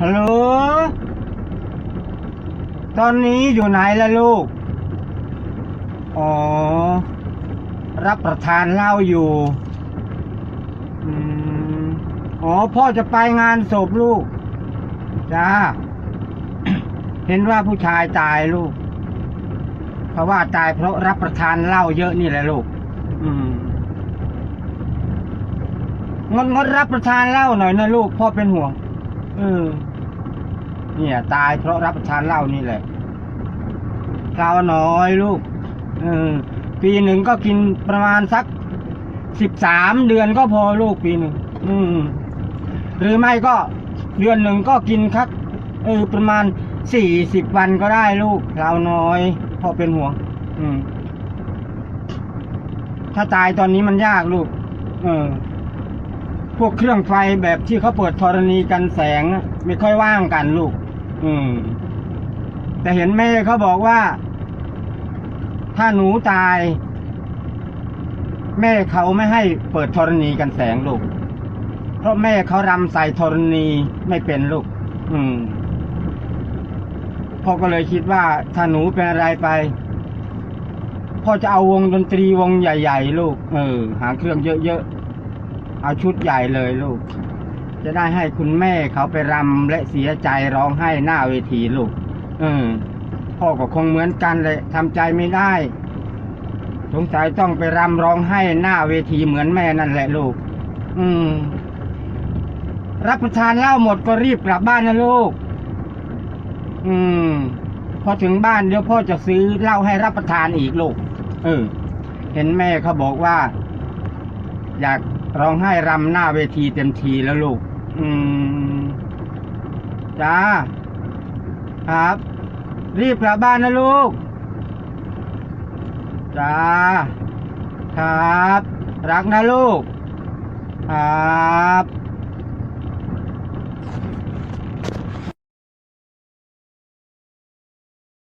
ฮัลโหล ตอนนี้อยู่ไหนล่ะลูก อ๋อ รับประทานเหล้าอยู่อืมอ๋อ พ่อจะไปงานศพลูก จ้า เห็นว่าผู้ชายตายลูก เพราะว่าตายเพราะรับประทานเหล้าเยอะนี่แหละลูก อืมงดงดรับประทานเหล้าหน่อยนะลูก พ่อเป็นห่วงเออ เนี่ย ตายเพราะรับประทานเหล้านี่แหละข้าวน้อยลูกเออปีหนึ่งก็กินประมาณสักสิบสามเดือนก็พอลูกปีหนึ่งอืม หรือไม่ก็เดือนหนึ่งก็กินคักเออประมาณสี่สิบวันก็ได้ลูกเราน้อยพ่อเป็นห่วง อืม ถ้าตายตอนนี้มันยากลูก เออ พวกเครื่องไฟแบบที่เขาเปิดธรณีกันแสง ไม่ค่อยว่างกันลูก อืม แต่เห็นแม่เขาบอกว่า ถ้าหนูตาย แม่เขาไม่ให้เปิดธรณีกันแสงลูก เพราะแม่เขารำใส่ธรณีไม่เป็นลูก อืมพ่อก็เลยคิดว่าถ้าหนูเป็นอะไรไปพ่อจะเอาวงดนตรีวงใหญ่ ๆ ลูก เออ หาเครื่องเยอะๆ เอาชุดใหญ่เลยลูก จะได้ให้คุณแม่เขาไปรำและเสียใจร้องไห้หน้าเวทีลูก เออ พ่อก็คงเหมือนกันเลยทำใจไม่ได้ สงสัยต้องไปรำร้องไห้หน้าเวทีเหมือนแม่นั่นแหละลูก อืม รับประทานเหล้าหมดก็รีบกลับบ้านนะลูก อืม พอถึงบ้านเดี๋ยวพ่อจะซื้อเหล้าให้รับประทานอีกลูก เออ เห็นแม่เขาบอกว่า อยาก ร้องไห้รำหน้าเวทีเต็มทีแล้วลูก อืม จ้า ครับ รีบกลับบ้านนะลูก จ้า ครับ รักนะลูก ครับ